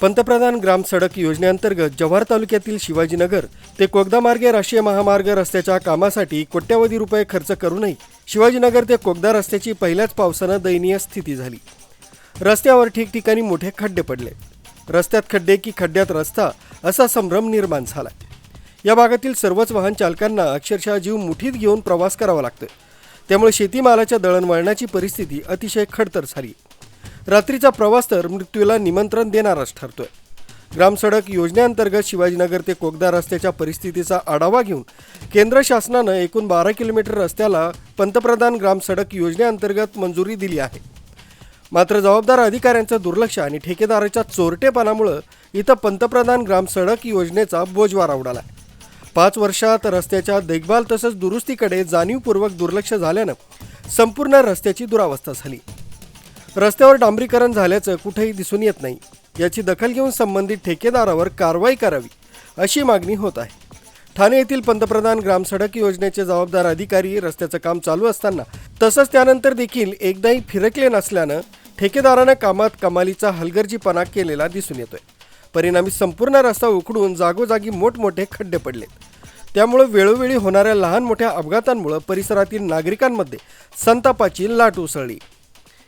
पंतप्रधान ग्राम सडक योजनेअंतर्गत जव्हार तालुक्यातील शिवाजीनगर ते कोगदामार्गे राष्ट्रीय महामार्ग रस्त्याच्या कामासाठी कोट्यवधी रुपये खर्च करूनही शिवाजीनगर ते कोगदा रस्त्याची पहिल्याच पावसानं दयनीय स्थिती झाली. रस्त्यावर ठिकठिकाणी मोठे खड्डे पडले. रस्त्यात खड्डे की खड्ड्यात रस्ता असा संभ्रम निर्माण झाला या भागातील सर्वच वाहन चालकांना अक्षरशः जीव मुठीत घेऊन प्रवास करावा लागतो त्यामुळे शेतीमालाच्या दळणवळणाची परिस्थिती अतिशय खडतर झाली. रात्रीचा प्रवास तर मृत्यूला निमंत्रण देणाराच ठरतोय. ग्रामसडक योजनेअंतर्गत शिवाजीनगर ते कोगदा रस्त्याच्या परिस्थितीचा आढावा घेऊन केंद्र शासनानं एकूण बारा किलोमीटर रस्त्याला पंतप्रधान ग्रामसडक योजनेअंतर्गत मंजुरी दिली आहे. मात्र जबाबदार अधिकाऱ्यांचं दुर्लक्ष आणि ठेकेदाराच्या चोरटेपणामुळं इथं पंतप्रधान ग्राम सडक योजनेचा बोजवारा उडाला पाच वर्षात रस्त्याच्या देखभाल तसंच दुरुस्तीकडे जाणीवपूर्वक दुर्लक्ष झाल्यानं संपूर्ण रस्त्याची दुरावस्था झाली. रस्त्यावर डांबरीकरण झाल्याचं कुठेही दिसून येत नाही. याची दखल घेऊन संबंधित ठेकेदारावर कारवाई करावी अशी मागणी होत आहे. ठाणे येथील पंतप्रधान ग्राम सडक योजनेचे जबाबदार अधिकारी रस्त्याचं काम चालू असताना तसंच त्यानंतर देखील एकदाही फिरकले नसल्यानं ठेकेदारानं कामात कमालीचा हलगर्जीपणा केलेला दिसून येतोय. परिणामी संपूर्ण रस्ता उखडून जागोजागी मोठमोठे खड्डे पडलेत. त्यामुळे वेळोवेळी होणाऱ्या लहान मोठ्या अपघातांमुळे परिसरातील नागरिकांमध्ये संतापाची लाट उसळली.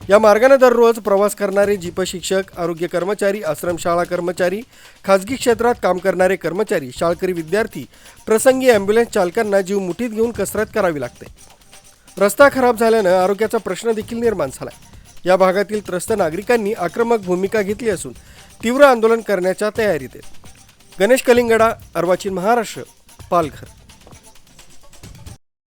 या मार्गाने दररोज प्रवास करणारे जीप शिक्षक आरोग्य कर्मचारी आश्रमशाळा कर्मचारी खाजगी क्षेत्रात काम करणारे कर्मचारी शाळकरी विद्यार्थी प्रसंगी ॲम्ब्युलन्स चालकांना जीव मुठीत घेऊन कसरत करावी लागते. रस्ता खराब झाल्यानं आरोग्याचा प्रश्न देखील निर्माण झाला या भागातील त्रस्त नागरिकांनी आक्रमक भूमिका घेतली असून तीव्र आंदोलन करण्याच्या तयारीत आहेत. गणेश कलिंगडा अर्वाचीन महाराष्ट्र पालघर.